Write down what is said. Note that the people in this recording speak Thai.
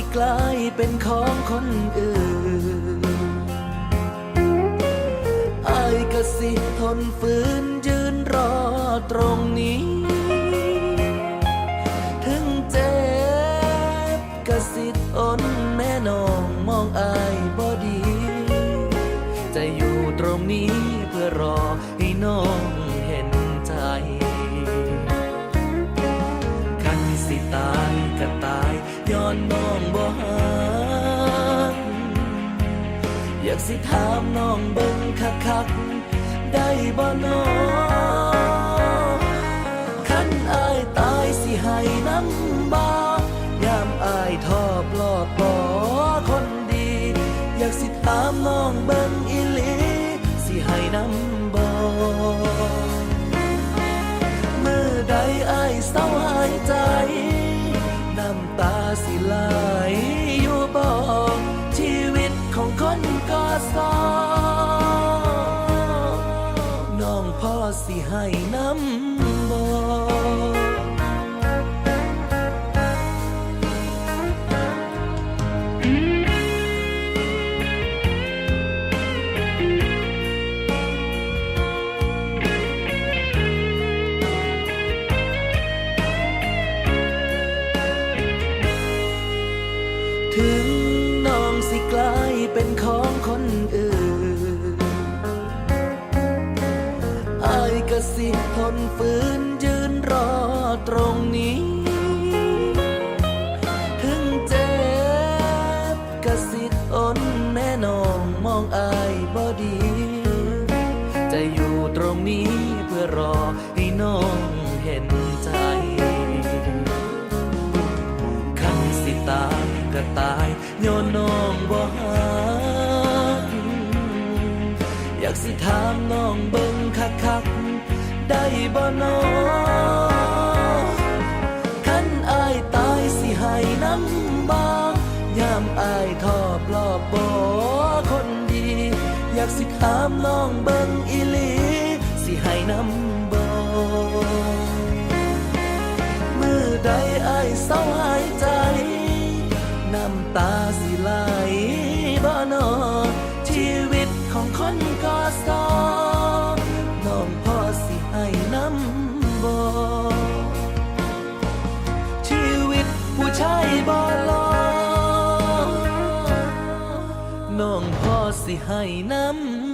สิกลายเป็นของคนอื่นอายก็สิทนฝืนยืนรอตรงนี้ ถึงเจ็บก็สิทนแม่น้องมองอายบ่ดี จะอยู่ตรงนี้เพื่อรอให้น้อง นน้องบ่หักอยากสิถามน้องเบิ่งคักคักได้บ่น้องคันอายตายสิให้น้ำบายามอายทอบลอดบ่คนดี อยากสิถามน้องเบิ่ง สิไหลอยู่บ่ชีวิตของคนก็สอน้องพ่อสิให้น้ำ ก็สิทนฝืนยืนรอตรงนี้ ถึงเจ็บก็สิทนแน่นองมองอายบ่ดี จะอยู่ตรงนี้เพื่อรอให้น้องเห็นใจคันสิตายก็ตายย้อนน้องบ่หัก สิถามน้องเบิ่งคักๆได้บ่น้อคันอายตายสิให้น้ำบายามอายทอบรอบบ่คนดี อยากสิถามน้องเบิ่งอีหลีสิให้น้ำบ่มือใดอายเศร้าหายใจ น้ำตาสิลบ่ สอน้องพ่อสิให้น้ำบ่ชีวิตผู้ชายบ่ลอน้องพ่อสิให้น้ำ